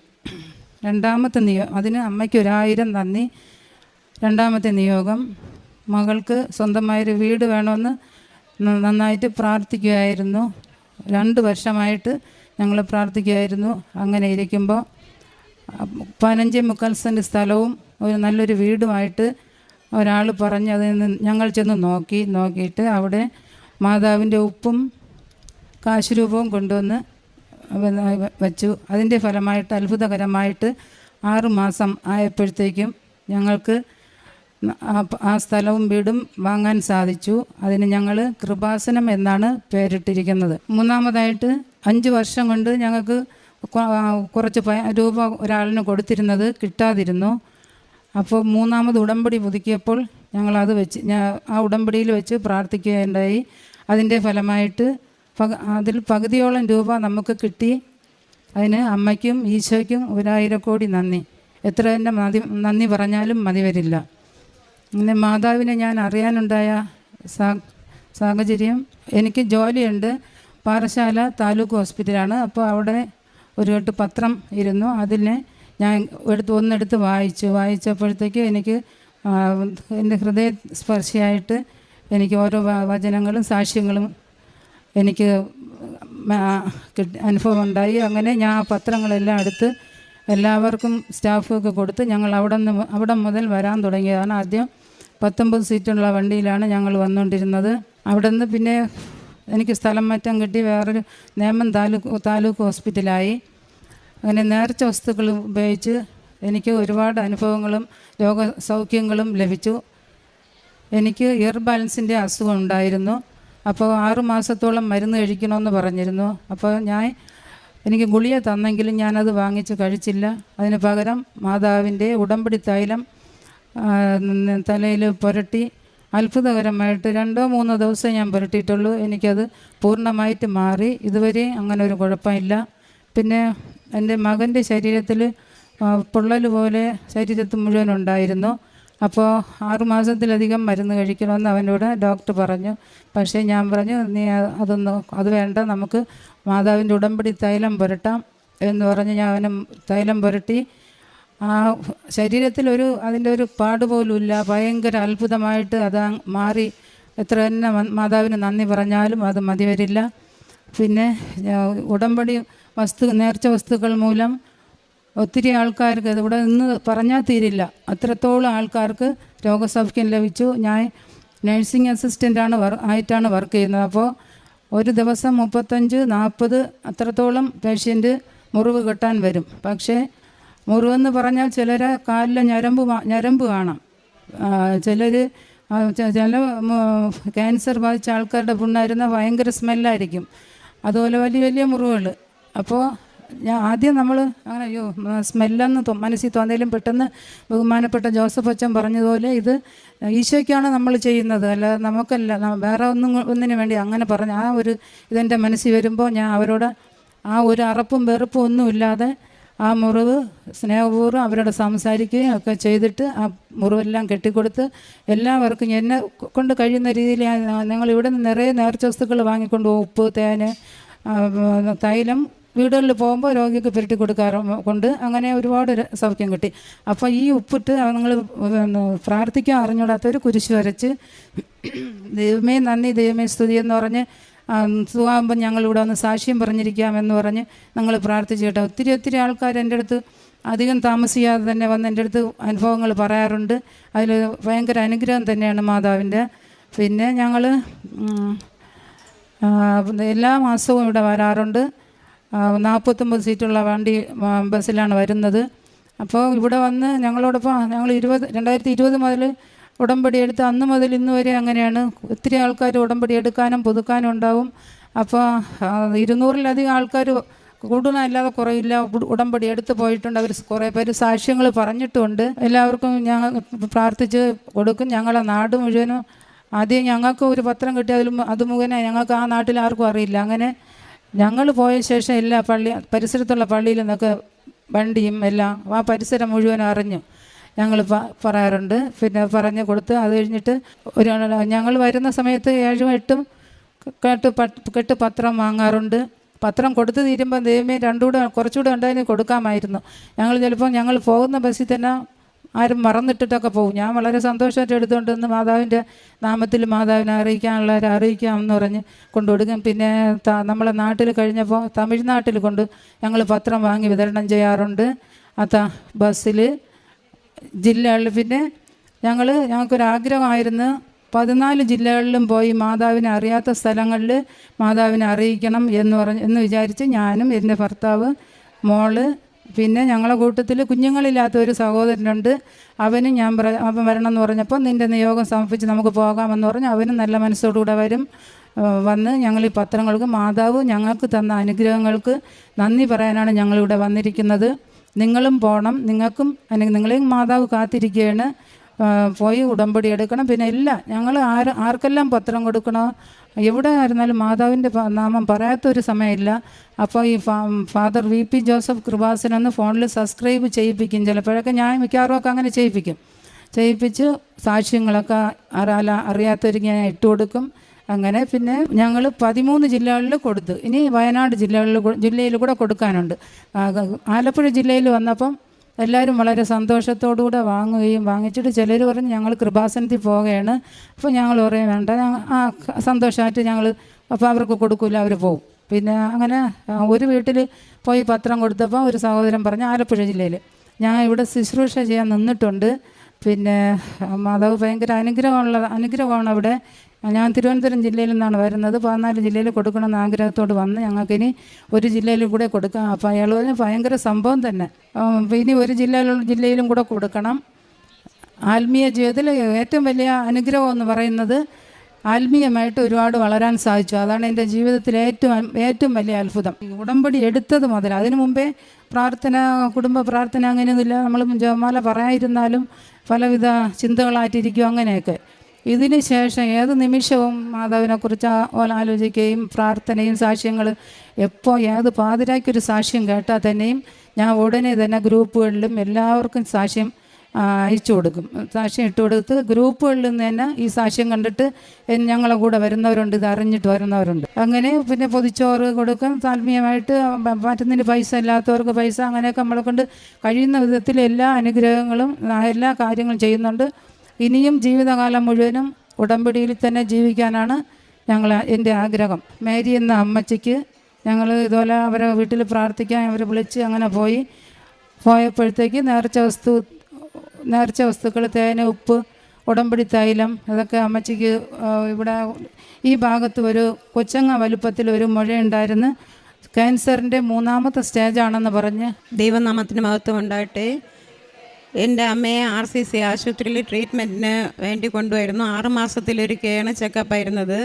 രണ്ടാമത്തെ നിയോ അതിന് അമ്മയ്ക്ക് ഒരായിരം നന്ദി. രണ്ടാമത്തെ നിയോഗം മകൾക്ക് സ്വന്തമായൊരു വീട് വേണമെന്ന് നന്നായിട്ട് പ്രാർത്ഥിക്കുകയായിരുന്നു. രണ്ട് വർഷമായിട്ട് ഞങ്ങൾ പ്രാർത്ഥിക്കുകയായിരുന്നു. അങ്ങനെ ഇരിക്കുമ്പോൾ പതിനഞ്ച് മുക്കാൽ സെന്റ് സ്ഥലവും ഒരു നല്ലൊരു വീടുമായിട്ട് ഒരാൾ പറഞ്ഞ് അതിൽ നിന്ന് ഞങ്ങൾ ചെന്ന് നോക്കി നോക്കിയിട്ട് അവിടെ മാതാവിന്റെ ഉപ്പും കാശുരൂപവും കൊണ്ടുവന്ന് വച്ചു. അതിന്റെ ഫലമായിട്ട് അത്ഭുതകരമായിട്ട് ആറുമാസം ആയപ്പോഴത്തേക്കും ഞങ്ങൾക്ക് ആ- സ്ഥലവും വീടും വാങ്ങാൻ സാധിച്ചു. അതിന് ഞങ്ങൾ കൃപാസനം എന്നാണ് പേരിട്ടിരിക്കുന്നത്. മൂന്നാമതായിട്ട് അഞ്ച് വർഷം കൊണ്ട് ഞങ്ങൾക്ക് കുറച്ച് രൂപ ഒരാളിന് കൊടുത്തിരുന്നത് കിട്ടാതിരുന്നു. അപ്പോൾ മൂന്നാമത് ഉടമ്പടി പുതുക്കിയപ്പോൾ ഞങ്ങളത് വെച്ച് ഞാൻ ആ ഉടമ്പടിയിൽ വെച്ച് പ്രാർത്ഥിക്കുകയുണ്ടായി. അതിന്റെ ഫലമായിട്ട് അതിൽ പകുതിയോളം രൂപ നമുക്ക് കിട്ടി. അതിന് അമ്മയ്ക്കും ഈശോയ്ക്കും ഒരായിരം കോടി നന്ദി. എത്ര തന്നെ മതി നന്ദി പറഞ്ഞാലും മതി വരില്ല. അങ്ങനെ മാതാവിനെ ഞാൻ അറിയാനുണ്ടായ സാഹചര്യം. എനിക്ക് ജോലിയുണ്ട്. പാറശാല താലൂക്ക് ഹോസ്പിറ്റലാണ്. അപ്പോൾ അവിടെ ഒരു കെട്ട് പത്രം ഇരുന്നു. അതിനെ ഞാൻ എടുത്ത് ഒന്നെടുത്ത് വായിച്ചു. വായിച്ചപ്പോഴത്തേക്ക് എനിക്ക് എന്റെ ഹൃദയ സ്പർശിയായിട്ട് എനിക്ക് ഓരോ വചനങ്ങളും സാക്ഷ്യങ്ങളും എനിക്ക് അനുഭവം ഉണ്ടായി അങ്ങനെ ഞാൻ ആ പത്രങ്ങളെല്ലാം എടുത്ത് എല്ലാവർക്കും സ്റ്റാഫൊക്കെ കൊടുത്ത് ഞങ്ങൾ അവിടെ നിന്ന് അവിടെ മുതൽ വരാൻ തുടങ്ങിയതാണ് ആദ്യം. പത്തൊമ്പത് സീറ്റുള്ള വണ്ടിയിലാണ് ഞങ്ങൾ വന്നുകൊണ്ടിരുന്നത്. അവിടെ നിന്ന് പിന്നെ എനിക്ക് സ്ഥലം മാറ്റം കിട്ടി. വേറൊരു നേമം താലൂക്ക് താലൂക്ക് ഹോസ്പിറ്റലായി. അങ്ങനെ നേർച്ച വസ്തുക്കൾ ഉപയോഗിച്ച് എനിക്ക് ഒരുപാട് അനുഭവങ്ങളും രോഗസൗഖ്യങ്ങളും ലഭിച്ചു. എനിക്ക് ഇയർ ബാലൻസിന്റെ അസുഖം ഉണ്ടായിരുന്നു. അപ്പോൾ ആറു മാസത്തോളം മരുന്ന് കഴിക്കണമെന്ന് പറഞ്ഞിരുന്നു. അപ്പോൾ ഞാൻ എനിക്ക് ഗുളിക തന്നെങ്കിലും ഞാനത് വാങ്ങിച്ച് കഴിച്ചില്ല. അതിന് പകരം മാതാവിന്റെ ഉടമ്പടി തൈലം തലയിൽ പുരട്ടി അത്ഭുതകരമായിട്ട് രണ്ടോ മൂന്നോ ദിവസമേ ഞാൻ പുരട്ടിയിട്ടുള്ളൂ. എനിക്കത് പൂർണമായിട്ട് മാറി. ഇതുവരെ അങ്ങനെ ഒരു കുഴപ്പമില്ല. പിന്നെ എന്റെ മകന്റെ ശരീരത്തിൽ പൊള്ളൽ പോലെ ശരീരത്ത് മുഴുവൻ ഉണ്ടായിരുന്നു. അപ്പോൾ ആറുമാസത്തിലധികം മരുന്ന് കഴിക്കണമെന്ന് അവനോട് ഡോക്ടർ പറഞ്ഞു. പക്ഷേ ഞാൻ പറഞ്ഞു നീ അതൊന്ന് അത് വേണ്ട. നമുക്ക് മാതാവിന്റെ ഉടമ്പടി തൈലം പുരട്ടാം. എന്ന് പറഞ്ഞ് ഞാൻ അവനെ തൈലം പുരട്ടി ആ ശരീരത്തിലൊരു അതിന്റെ ഒരു പാട് പോലും ഇല്ല ഭയങ്കര അത്ഭുതമായിട്ട് അത് മാറി. എത്ര തന്നെ മാതാവിന് നന്ദി പറഞ്ഞാലും അത് മതി വരില്ല. പിന്നെ ഉടമ്പടി വസ്തു നേർച്ച വസ്തുക്കൾ മൂലം ഒത്തിരി ആൾക്കാർക്ക് ഇവിടെ നിന്ന് പറഞ്ഞാൽ തീരില്ല. അത്രത്തോളം ആൾക്കാർക്ക് രോഗസൗഖ്യം ലഭിച്ചു. ഞാൻ നഴ്സിംഗ് അസിസ്റ്റന്റാണ് വർ ആയിട്ടാണ് വർക്ക് ചെയ്യുന്നത്. അപ്പോൾ ഒരു ദിവസം മുപ്പത്തഞ്ച് നാൽപ്പത് അത്രത്തോളം പേഷ്യന്റ് മുറിവ് കെട്ടാൻ വരും. പക്ഷേ മുറിവെന്ന് പറഞ്ഞാൽ ചിലരെ കാലിൽ ഞരമ്പ് ഞരമ്പ് കാണാം. ചിലർ ചില ക്യാൻസർ ബാധിച്ച ആൾക്കാരുടെ പുണ്ണായിരുന്ന ഭയങ്കര സ്മെല്ലായിരിക്കും. അതുപോലെ വലിയ വലിയ മുറിവുകൾ അപ്പോൾ ഞാൻ ആദ്യം നമ്മൾ അങ്ങനെ അയ്യോ സ്മെല്ലെന്ന് മനസ്സിൽ തോന്നിയാലും പെട്ടെന്ന് ബഹുമാനപ്പെട്ട ജോസഫ് അച്ഛൻ പറഞ്ഞതുപോലെ ഇത് ഈശോയ്ക്കാണ് നമ്മൾ ചെയ്യുന്നത്. അല്ല നമുക്കല്ല വേറെ ഒന്നും ഒന്നിനു വേണ്ടി അങ്ങനെ പറഞ്ഞ ആ ഒരു ഇതെന്റെ മനസ്സിൽ വരുമ്പോൾ ഞാൻ അവരോട് ആ ഒരു അറപ്പും വെറുപ്പും ഒന്നുമില്ലാതെ ആ മുറിവ് സ്നേഹപൂർവം അവരോട് സംസാരിക്കുകയും ഒക്കെ ചെയ്തിട്ട് ആ മുറിവെല്ലാം കെട്ടിക്കൊടുത്ത് എല്ലാവർക്കും എന്നെ കൊണ്ട് കഴിയുന്ന രീതിയിൽ ഞങ്ങൾ ഇവിടെ നിന്ന് നിറയെ നേർച്ച വസ്തുക്കൾ വാങ്ങിക്കൊണ്ട് ഉപ്പ് തേന് തൈലം വീടുകളിൽ പോകുമ്പോൾ രോഗിക്ക് പുരട്ടി കൊടുക്കാറ് കൊണ്ട് അങ്ങനെ ഒരുപാട് സൗഖ്യം കിട്ടി. അപ്പോൾ ഈ ഉപ്പിട്ട് നിങ്ങൾ പ്രാർത്ഥിക്കാൻ അറിഞ്ഞൂടാത്തൊരു കുരിശ് വരച്ച് ദൈവമേ നന്ദി ദൈവമേ സ്തുതി എന്ന് പറഞ്ഞ് സുഖമാകുമ്പോൾ ഞങ്ങളിവിടെ ഒന്ന് സാക്ഷ്യം പറഞ്ഞിരിക്കാമെന്ന് പറഞ്ഞ് ഞങ്ങൾ പ്രാർത്ഥിച്ചു കേട്ടോ. ഒത്തിരി ഒത്തിരി ആൾക്കാർ എന്റെ അടുത്ത് അധികം താമസിയാതെ തന്നെ വന്ന് എന്റെ അടുത്ത് അനുഭവങ്ങൾ പറയാറുണ്ട്. അതിൽ ഭയങ്കര അനുഗ്രഹം തന്നെയാണ് മാതാവിന്റെ. പിന്നെ ഞങ്ങൾ എല്ലാ മാസവും ഇവിടെ വരാറുണ്ട്. നാൽപ്പത്തൊമ്പത് സീറ്റുള്ള വണ്ടി ബസ്സിലാണ് വരുന്നത്. അപ്പോൾ ഇവിടെ വന്ന് ഞങ്ങളോടൊപ്പം ഞങ്ങൾ ഇരുപത് രണ്ടായിരത്തി ഇരുപത് മുതൽ ഉടമ്പടി എടുത്ത് അന്ന് മുതൽ ഇന്ന് വരെ അങ്ങനെയാണ്. ഒത്തിരി ആൾക്കാർ ഉടമ്പടി എടുക്കാനും പുതുക്കാനും ഉണ്ടാവും. അപ്പോൾ ഇരുന്നൂറിലധികം ആൾക്കാർ കൂടുതലല്ലാതെ കുറയില്ല. ഉടമ്പടി എടുത്ത് പോയിട്ടുണ്ട്. അവർ കുറേ പേര് സാക്ഷ്യങ്ങൾ പറഞ്ഞിട്ടുണ്ട്. എല്ലാവർക്കും ഞങ്ങൾ പ്രാർത്ഥിച്ച് കൊടുക്കും. ഞങ്ങളെ നാട് മുഴുവനും ആദ്യം ഞങ്ങൾക്ക് ഒരു പത്രം കിട്ടി. അതിൽ അത് മുഖേന ഞങ്ങൾക്ക് ആ നാട്ടിൽ ആർക്കും അറിയില്ല. അങ്ങനെ ഞങ്ങൾ പോയ ശേഷം എല്ലാ പള്ളി പരിസരത്തുള്ള പള്ളിയിൽ നിന്നൊക്കെ വണ്ടിയും എല്ലാം ആ പരിസരം മുഴുവൻ അറിഞ്ഞു. ഞങ്ങൾ പറയാറുണ്ട്. പിന്നെ പറഞ്ഞു കൊടുത്ത് അത് കഴിഞ്ഞിട്ട് ഒരു ഞങ്ങൾ വരുന്ന സമയത്ത് ഏഴും എട്ടും കേട്ട് കെട്ട് പത്രം വാങ്ങാറുണ്ട്. പത്രം കൊടുത്ത് തീരുമ്പോൾ ദൈവമേ രണ്ടുകൂടെ കുറച്ചുകൂടെ ഉണ്ടായിരുന്നു കൊടുക്കാമായിരുന്നു. ഞങ്ങൾ ചിലപ്പോൾ ഞങ്ങൾ പോകുന്ന ബസ്സിൽ തന്നെ ആരും മറന്നിട്ടിട്ടൊക്കെ പോകും. ഞാൻ വളരെ സന്തോഷമായിട്ട് എടുത്തുകൊണ്ട് വന്ന് മാതാവിന്റെ നാമത്തിൽ മാതാവിനെ അറിയിക്കാനുള്ളവരെ അറിയിക്കാമെന്ന് പറഞ്ഞ് കൊണ്ടുകൊടുക്കും പിന്നെ നമ്മളെ നാട്ടിൽ കഴിഞ്ഞപ്പോൾ തമിഴ്നാട്ടിൽ കൊണ്ട് ഞങ്ങൾ പത്രം വാങ്ങി വിതരണം ചെയ്യാറുണ്ട്. അത്ത ബസ്സിൽ ജില്ലകളിൽ പിന്നെ ഞങ്ങൾ ഞങ്ങൾക്കൊരാഗ്രഹമായിരുന്നു പതിനാല് ജില്ലകളിലും പോയി മാതാവിനെ അറിയാത്ത സ്ഥലങ്ങളിൽ മാതാവിനെ അറിയിക്കണം എന്ന് പറഞ്ഞ് എന്ന് വിചാരിച്ച് ഞാനും എന്റെ ഭർത്താവ് മോൾ പിന്നെ ഞങ്ങളെ കൂട്ടത്തിൽ കുഞ്ഞുങ്ങളില്ലാത്ത ഒരു സഹോദരനുണ്ട്. അവനും ഞാൻ പറ അവൻ വരണം എന്ന് പറഞ്ഞപ്പോൾ നിന്റെ നിയോഗം സമർപ്പിച്ച് നമുക്ക് പോകാമെന്ന് പറഞ്ഞ് അവനും നല്ല മനസ്സോടുകൂടെ വരും. വന്ന് ഞങ്ങൾ ഈ പത്രങ്ങൾക്ക് മാതാവ് ഞങ്ങൾക്ക് തന്ന അനുഗ്രഹങ്ങൾക്ക് നന്ദി പറയാനാണ് ഞങ്ങളിവിടെ വന്നിരിക്കുന്നത്. നിങ്ങളും പോകണം നിങ്ങൾക്കും അല്ലെങ്കിൽ നിങ്ങളെയും മാതാവ് കാത്തിരിക്കുകയാണ്. പോയി ഉടമ്പടി എടുക്കണം. പിന്നെ ഇല്ല ഞങ്ങൾ ആര് ആർക്കെല്ലാം പത്രം കൊടുക്കണോ? എവിടെ ആയിരുന്നാലും മാതാവിന്റെ നാമം പറയാത്തൊരു സമയമില്ല. അപ്പോൾ ഈ ഫാദർ വി പി ജോസഫ് കൃപാസനെന്ന് ഫോണിൽ സബ്സ്ക്രൈബ് ചെയ്യിപ്പിക്കും. ചിലപ്പോഴൊക്കെ ഞാൻ മിക്കവാറും ഒക്കെ അങ്ങനെ ചെയ്യിപ്പിക്കും. ചെയ്യിപ്പിച്ച് സാക്ഷ്യങ്ങളൊക്കെ അറിയാല അറിയാത്തവർക്ക് ഞാൻ ഇട്ട് കൊടുക്കും അങ്ങനെ പിന്നെ ഞങ്ങൾ പതിമൂന്ന് ജില്ലകളിൽ കൊടുത്തു. ഇനി വയനാട് ജില്ലകളിൽ ജില്ലയിൽ കൂടെ കൊടുക്കാനുണ്ട്. ആലപ്പുഴ ജില്ലയിൽ വന്നപ്പം എല്ലാവരും വളരെ സന്തോഷത്തോടുകൂടെ വാങ്ങുകയും വാങ്ങിച്ചിട്ട് ചിലർ പറഞ്ഞ് ഞങ്ങൾ കൃപാസനത്തിൽ പോവുകയാണ്. അപ്പോൾ ഞങ്ങൾ പറയും വേണ്ട ആ സന്തോഷമായിട്ട് ഞങ്ങൾ അപ്പോൾ അവർക്ക് കൊടുക്കില്ല അവർ പോകും പിന്നെ അങ്ങനെ ഒരു വീട്ടിൽ പോയി പത്രം കൊടുത്തപ്പോൾ ഒരു സഹോദരൻ പറഞ്ഞു ആലപ്പുഴ ജില്ലയിൽ ഞാൻ ഇവിടെ ശുശ്രൂഷ ചെയ്യാൻ നിന്നിട്ടുണ്ട്. പിന്നെ മാതാവ് ഭയങ്കര അനുഗ്രഹമുള്ള അനുഗ്രഹമാണ് അവിടെ. ഞാൻ തിരുവനന്തപുരം ജില്ലയിൽ നിന്നാണ് വരുന്നത്. പതിനാല് ജില്ലയിൽ കൊടുക്കണമെന്ന് ആഗ്രഹത്തോട് വന്ന് ഞങ്ങൾക്കിനി ഒരു ജില്ലയിലും കൂടെ കൊടുക്കാം. അപ്പം അയാൾ പറഞ്ഞ് ഭയങ്കര സംഭവം തന്നെ. ഇനി ഒരു ജില്ലയിലുള്ള ജില്ലയിലും കൂടെ കൊടുക്കണം. ആത്മീയ ജീവിതത്തിൽ ഏറ്റവും വലിയ അനുഗ്രഹം എന്ന് പറയുന്നത് ആത്മീയമായിട്ട് ഒരുപാട് വളരാൻ സാധിച്ചു. അതാണ് എന്റെ ജീവിതത്തിലെ ഏറ്റവും ഏറ്റവും വലിയ അത്ഭുതം. ഉടമ്പടി എടുത്തത് മുതൽ അതിനു മുമ്പേ പ്രാർത്ഥന കുടുംബ പ്രാർത്ഥന അങ്ങനെയൊന്നുമില്ല. നമ്മൾ ജപമാല പറയാതിരുന്നാലും പലവിധ ചിന്തകളായിട്ടിരിക്കും അങ്ങനെയൊക്കെ. ഇതിന് ശേഷം ഏത് നിമിഷവും മാതാവിനെക്കുറിച്ച് ആലോചിക്കുകയും പ്രാർത്ഥനയും സാക്ഷ്യങ്ങൾ എപ്പോൾ ഏത് പാതിരാക്കൊരു സാക്ഷ്യം കേട്ടാൽ തന്നെയും ഞാൻ ഉടനെ തന്നെ ഗ്രൂപ്പുകളിലും എല്ലാവർക്കും സാക്ഷ്യം അയച്ചു കൊടുക്കും. സാക്ഷ്യം ഇട്ട് കൊടുത്ത് ഗ്രൂപ്പുകളിൽ നിന്ന് തന്നെ ഈ സാക്ഷ്യം കണ്ടിട്ട് ഞങ്ങളെ കൂടെ വരുന്നവരുണ്ട് ഇത് അറിഞ്ഞിട്ട് വരുന്നവരുണ്ട്. അങ്ങനെ പിന്നെ പൊതിച്ചോറ് കൊടുക്കും. താല്മീയമായിട്ട് മ- മറ്റൊന്നിന് പൈസ ഇല്ലാത്തവർക്ക് പൈസ അങ്ങനെയൊക്കെ നമ്മളെ കൊണ്ട് കഴിയുന്ന വിധത്തിൽ എല്ലാ അനുഗ്രഹങ്ങളും എല്ലാ കാര്യങ്ങളും ചെയ്യുന്നുണ്ട്. ഇനിയും ജീവിതകാലം മുഴുവനും ഉടമ്പടിയിൽ തന്നെ ജീവിക്കാനാണ് ഞങ്ങൾ എന്റെ ആഗ്രഹം. മേരി എന്ന അമ്മച്ചിക്ക് ഞങ്ങൾ ഇതുപോലെ അവരെ വീട്ടിൽ പ്രാർത്ഥിക്കാൻ അവർ വിളിച്ച് അങ്ങനെ പോയി. പോയപ്പോഴത്തേക്ക് നേർച്ച വസ്തു നേർച്ച വസ്തുക്കൾ തേന ഉപ്പ് ഉടമ്പടി തൈലം അതൊക്കെ അമ്മച്ചിക്ക് ഇവിടെ ഈ ഭാഗത്ത് ഒരു കൊച്ചങ്ങ വലുപ്പത്തിൽ ഒരു മുഴയുണ്ടായിരുന്നു. ക്യാൻസറിന്റെ മൂന്നാമത്തെ സ്റ്റേജാണെന്ന് പറഞ്ഞ് ദൈവനാമത്തിന് മഹത്വം ഉണ്ടാകട്ടെ. എന്റെ അമ്മയെ ആർ സി സി ആശുപത്രിയിൽ ട്രീറ്റ്മെന്റിന് വേണ്ടി കൊണ്ടുവരുന്നു. ആറ് മാസത്തിലൊരിക്കയാണ് ചെക്കപ്പ് ആയിരുന്നത്.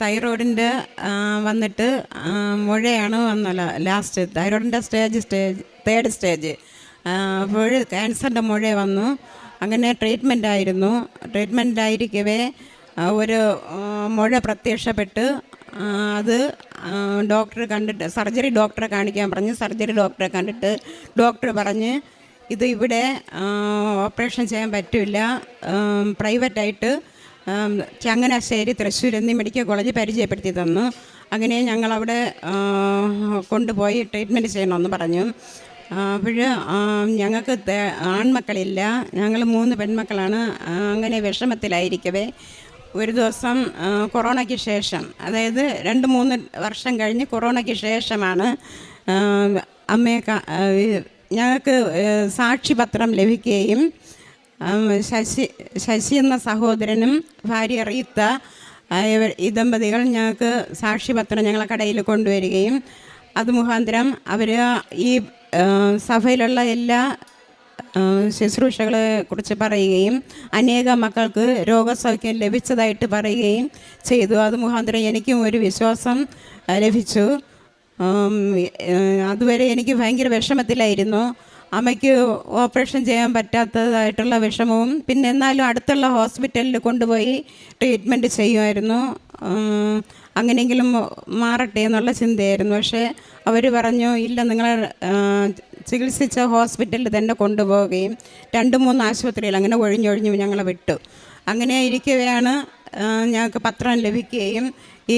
തൈറോയിഡിന്റെ വന്നിട്ട് മുഴയാണ് വന്നല്ല ലാസ്റ്റ് തൈറോയിഡിന്റെ സ്റ്റേജ് സ്റ്റേജ് തേർഡ് സ്റ്റേജ് അപ്പോൾ ക്യാൻസറിന്റെ മുഴ വന്നു. അങ്ങനെ ട്രീറ്റ്മെന്റ് ആയിരുന്നു. ട്രീറ്റ്മെന്റ് ആയിരിക്കവേ ഒരു മുഴ പ്രത്യക്ഷപ്പെട്ട് അത് ഡോക്ടറെ കണ്ടിട്ട് സർജറി ഡോക്ടറെ കാണിക്കാൻ പറഞ്ഞ്. സർജറി ഡോക്ടറെ കണ്ടിട്ട് ഡോക്ടർ പറഞ്ഞ് ഇത് ഇവിടെ ഓപ്പറേഷൻ ചെയ്യാൻ പറ്റില്ല. പ്രൈവറ്റായിട്ട് ചങ്ങനാശ്ശേരി തൃശ്ശൂർ എന്നീ മെഡിക്കൽ കോളേജ് പരിചയപ്പെടുത്തി തന്നു. അങ്ങനെ ഞങ്ങളവിടെ കൊണ്ടുപോയി ട്രീറ്റ്മെന്റ് ചെയ്യണമെന്ന് പറഞ്ഞു. അപ്പോൾ ഞങ്ങൾക്ക് ആൺമക്കളില്ല. ഞങ്ങൾ മൂന്ന് പെൺമക്കളാണ്. അങ്ങനെ വിഷമത്തിലായിരിക്കവേ. ഒരു ദിവസം കൊറോണയ്ക്ക് ശേഷം അതായത് രണ്ട് മൂന്ന് വർഷം കഴിഞ്ഞ് കൊറോണയ്ക്ക് ശേഷമാണ് അമ്മയെ ഞങ്ങൾക്ക് സാക്ഷിപത്രം ലഭിക്കുകയും ശശി ശശി എന്ന സഹോദരനും ഭാര്യ റീത്ത ഈ ദമ്പതികൾ ഞങ്ങൾക്ക് സാക്ഷിപത്രം ഞങ്ങളുടെ കടയിൽ കൊണ്ടുവരികയും അത് മുഖാന്തരം അവർ ഈ സഭയിലുള്ള എല്ലാ ശുശ്രൂഷകളെ കുറിച്ച് പറയുകയും അനേക മക്കൾക്ക് രോഗസൗഖ്യം ലഭിച്ചതായിട്ട് പറയുകയും ചെയ്തു. അത് മുഖാന്തരം എനിക്കും ഒരു വിശ്വാസം ലഭിച്ചു. അതുവരെ എനിക്ക് ഭയങ്കര വിഷമത്തിലായിരുന്നു. അമ്മയ്ക്ക് ഓപ്പറേഷൻ ചെയ്യാൻ പറ്റാത്തതായിട്ടുള്ള വിഷമവും പിന്നെ എന്നാലും അടുത്തുള്ള ഹോസ്പിറ്റലിൽ കൊണ്ടുപോയി ട്രീറ്റ്മെന്റ് ചെയ്യുമായിരുന്നു. അങ്ങനെയെങ്കിലും മാറട്ടെ എന്നുള്ള ചിന്തയായിരുന്നു. പക്ഷേ അവർ പറഞ്ഞു ഇല്ല നിങ്ങൾ ചികിത്സിച്ച ഹോസ്പിറ്റലിൽ തന്നെ കൊണ്ടുപോവുകയും രണ്ട് മൂന്ന് ആശുപത്രിയിൽ അങ്ങനെ ഒഴിഞ്ഞൊഴിഞ്ഞ് ഞങ്ങളെ വിട്ടു. അങ്ങനെ ഇരിക്കവെയാണ് ഞങ്ങൾക്ക് പത്രം ലഭിക്കുകയും ഈ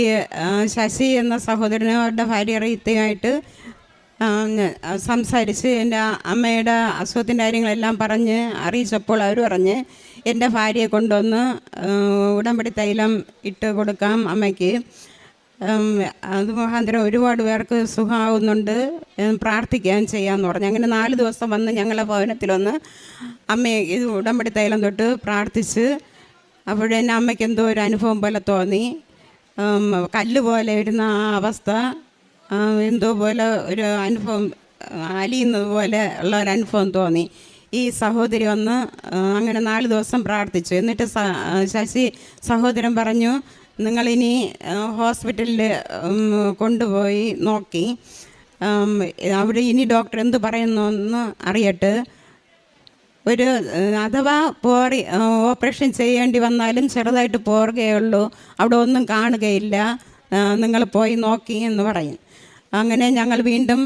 ശശി എന്ന സഹോദരനോടെ ഭാര്യ റീത്തയായിട്ട് സംസാരിച്ച് എന്റെ അമ്മയുടെ അസുഖത്തിന്റെ കാര്യങ്ങളെല്ലാം പറഞ്ഞ് അറിയിച്ചപ്പോൾ അവർ പറഞ്ഞ് എന്റെ ഭാര്യയെ കൊണ്ടുവന്ന് ഉടമ്പടി തൈലം ഇട്ട് കൊടുക്കാം അമ്മയ്ക്ക്. അത് മുഖാന്തരം ഒരുപാട് പേർക്ക് സുഖമാവുന്നുണ്ട് പ്രാർത്ഥിക്കാൻ ചെയ്യാമെന്ന് പറഞ്ഞു. അങ്ങനെ നാല് ദിവസം വന്ന് ഞങ്ങളെ ഭവനത്തിൽ വന്ന് അമ്മയെ ഇത് ഉടമ്പടി തൈലം തൊട്ട് പ്രാർത്ഥിച്ച് അപ്പോഴെന്നെ അമ്മയ്ക്ക് എന്തോ ഒരു അനുഭവം പോലെ തോന്നി. കല്ല് പോലെ ഇരുന്ന ആ അവസ്ഥ എന്തോ പോലെ ഒരു അനുഭവം അലിയുന്നത് പോലെ ഉള്ള ഒരു അനുഭവം തോന്നി. ഈ സഹോദരി വന്ന് അങ്ങനെ നാല് ദിവസം പ്രാർത്ഥിച്ചു. എന്നിട്ട് ശശി സഹോദരൻ പറഞ്ഞു നിങ്ങളിനി ഹോസ്പിറ്റലിൽ കൊണ്ടുപോയി നോക്കി. അവിടെ ഇനി ഡോക്ടർ എന്ത് പറയുന്നു എന്ന് അറിയട്ടെ. ഒരു അഥവാ പോറി ഓപ്പറേഷൻ ചെയ്യേണ്ടി വന്നാലും ചെറുതായിട്ട് പോറുകയുള്ളൂ അവിടെ ഒന്നും കാണുകയില്ല. നിങ്ങൾ പോയി നോക്കി എന്ന് പറയും. അങ്ങനെ ഞങ്ങൾ വീണ്ടും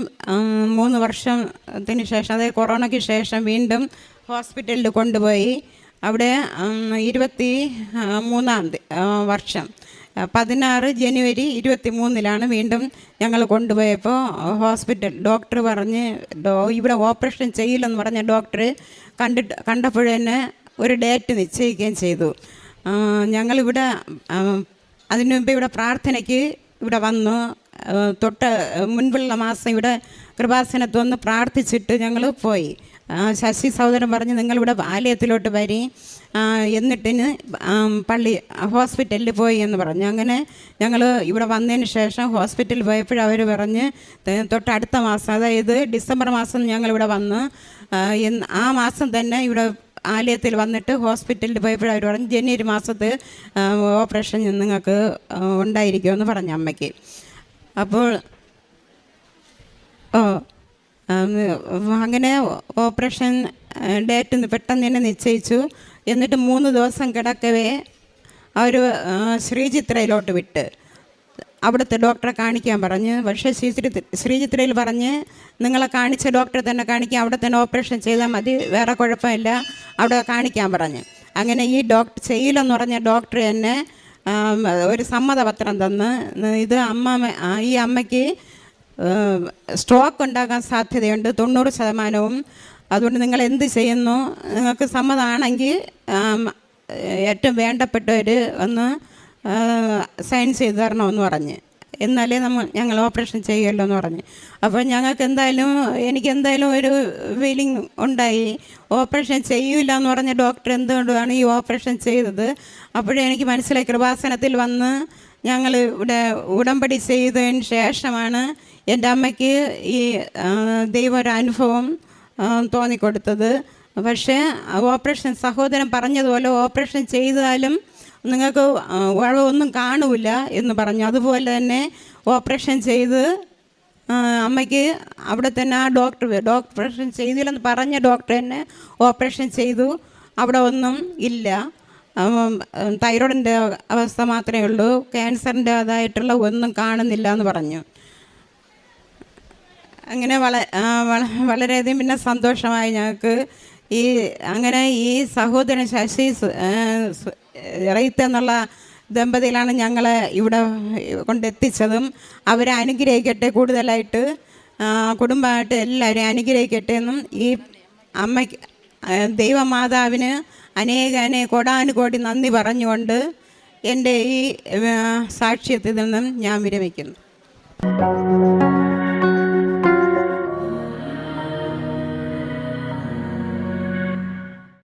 മൂന്ന് വർഷത്തിന് ശേഷം അതായത് കൊറോണയ്ക്ക് ശേഷം വീണ്ടും ഹോസ്പിറ്റലിൽ കൊണ്ടുപോയി. അവിടെ ഇരുപത്തി മൂന്നാം വർഷം. പതിനാറ് ജനുവരി ഇരുപത്തി മൂന്നിലാണ് വീണ്ടും ഞങ്ങൾ കൊണ്ടുപോയപ്പോൾ ഹോസ്പിറ്റൽ ഡോക്ടർ പറഞ്ഞ് ഡോ ഇവിടെ ഓപ്പറേഷൻ ചെയ്യില്ലെന്ന് പറഞ്ഞ ഡോക്ടർ കണ്ടിട്ട് കണ്ടപ്പോഴന്നെ ഒരു ഡേറ്റ് നിശ്ചയിക്കുകയും ചെയ്തു. ഞങ്ങളിവിടെ അതിനു മുമ്പ് ഇവിടെ പ്രാർത്ഥനയ്ക്ക് ഇവിടെ വന്നു. തൊട്ട് മുൻപുള്ള മാസം ഇവിടെ കൃപാസനത്ത് വന്ന് പ്രാർത്ഥിച്ചിട്ട് ഞങ്ങൾ പോയി. ശശി സഹോദരൻ പറഞ്ഞ് നിങ്ങളിവിടെ ആലയത്തിലോട്ട് വരി. എന്നിട്ടിന് പള്ളി ഹോസ്പിറ്റലിൽ പോയി എന്ന് പറഞ്ഞു. അങ്ങനെ ഞങ്ങൾ ഇവിടെ വന്നതിന് ശേഷം ഹോസ്പിറ്റലിൽ പോയപ്പോൾ അവർ പറഞ്ഞ് തൊട്ടടുത്ത മാസം അതായത് ഡിസംബർ മാസം ഞങ്ങളിവിടെ വന്ന് ആ, മാസം തന്നെ ഇവിടെ ആലയത്തിൽ വന്നിട്ട് ഹോസ്പിറ്റലിൽ പോയപ്പോൾ അവർ പറഞ്ഞു ജനുവരി മാസത്ത് ഓപ്പറേഷൻ നിങ്ങൾക്ക് ഉണ്ടായിരിക്കുമെന്ന് പറഞ്ഞു അമ്മയ്ക്ക്. അപ്പോൾ ഓ അങ്ങനെ ഓപ്പറേഷൻ ഡേറ്റ് പെട്ടെന്ന് തന്നെ നിശ്ചയിച്ചു. എന്നിട്ട് മൂന്ന് ദിവസം കിടക്കവേ അവർ ശ്രീചിത്രയിലോട്ട് വിട്ട്. അവിടുത്തെ ഡോക്ടറെ കാണിക്കാൻ പറഞ്ഞ്. പക്ഷേ ശ്രീചിത്ര ശ്രീചിത്രയിൽ പറഞ്ഞ് നിങ്ങളെ കാണിച്ച ഡോക്ടറെ തന്നെ കാണിക്കാം. അവിടെ തന്നെ ഓപ്പറേഷൻ ചെയ്താൽ മതി. വേറെ കുഴപ്പമില്ല. അവിടെ കാണിക്കാൻ പറഞ്ഞ്. അങ്ങനെ ഈ ഡോക്ടർ ചെയ്യില്ലെന്ന് പറഞ്ഞ ഡോക്ടർ തന്നെ ഒരു സമ്മതപത്രം തന്ന്. ഇത് അമ്മ ഈ അമ്മയ്ക്ക് സ്ട്രോക്ക് ഉണ്ടാകാൻ സാധ്യതയുണ്ട്. തൊണ്ണൂറ് ശതമാനവും. അതുകൊണ്ട് നിങ്ങൾ എന്ത് ചെയ്യുന്നു? നിങ്ങൾക്ക് സമ്മതമാണെങ്കിൽ ഏറ്റവും വേണ്ടപ്പെട്ടവർ ഒന്ന് സൈൻ ചെയ്ത് തരണമെന്ന് പറഞ്ഞ്. എന്നാലേ നമ്മൾ ഞങ്ങൾ ഓപ്പറേഷൻ ചെയ്യുമല്ലോ എന്ന് പറഞ്ഞ്. അപ്പോൾ ഞങ്ങൾക്ക് എന്തായാലും എനിക്ക് എന്തായാലും ഒരു ഫീലിംഗ് ഉണ്ടായി. ഓപ്പറേഷൻ ചെയ്യൂല എന്ന് പറഞ്ഞ ഡോക്ടർ എന്തുകൊണ്ടാണ് ഈ ഓപ്പറേഷൻ ചെയ്തത്? അപ്പോഴേ എനിക്ക് മനസ്സിലായി. കൃപാസനത്തിൽ വന്ന് ഞങ്ങൾ ഇവിടെ ഉടമ്പടി ചെയ്തതിന് ശേഷമാണ് എന്റെ അമ്മയ്ക്ക് ഈ ദൈവ ഒരു അനുഭവം തോന്നിക്കൊടുത്തത്. പക്ഷേ ഓപ്പറേഷൻ സഹോദരൻ പറഞ്ഞതുപോലെ ഓപ്പറേഷൻ ചെയ്താലും നിങ്ങൾക്ക് ഒന്നും കാണൂല എന്ന് പറഞ്ഞു. അതുപോലെ തന്നെ ഓപ്പറേഷൻ ചെയ്ത് അമ്മയ്ക്ക് അവിടെ തന്നെ ആ ഡോക്ടർ ഡോക്ടർ ഓപ്പറേഷൻ ചെയ്തില്ലെന്ന് പറഞ്ഞ ഡോക്ടർ തന്നെ ഓപ്പറേഷൻ ചെയ്തു. അവിടെ ഒന്നും ഇല്ല. തൈറോയിഡിന്റെ അവസ്ഥ മാത്രമേ ഉള്ളൂ. ക്യാൻസറിന്റെ അതായിട്ടുള്ള ഒന്നും കാണുന്നില്ല എന്ന് പറഞ്ഞു. അങ്ങനെ വള വളരെയധികം പിന്നെ സന്തോഷമായി ഞങ്ങൾക്ക് ഈ അങ്ങനെ ഈ സഹോദരൻ ശശി ഇറയിത്തെന്നുള്ള ദമ്പതിയിലാണ് ഞങ്ങളെ ഇവിടെ കൊണ്ടെത്തിച്ചതും. അവരെ അനുഗ്രഹിക്കട്ടെ കൂടുതലായിട്ട്. കുടുംബമായിട്ട് എല്ലാവരെയും അനുഗ്രഹിക്കട്ടെ എന്നും ഈ അമ്മയ്ക്ക് ദൈവമാതാവിന് അനേക അനേക കോടാനുകോടി നന്ദി പറഞ്ഞുകൊണ്ട് എന്റെ ഈ സാക്ഷ്യത്തിൽ നിന്നും ഞാൻ വിരമിക്കുന്നു.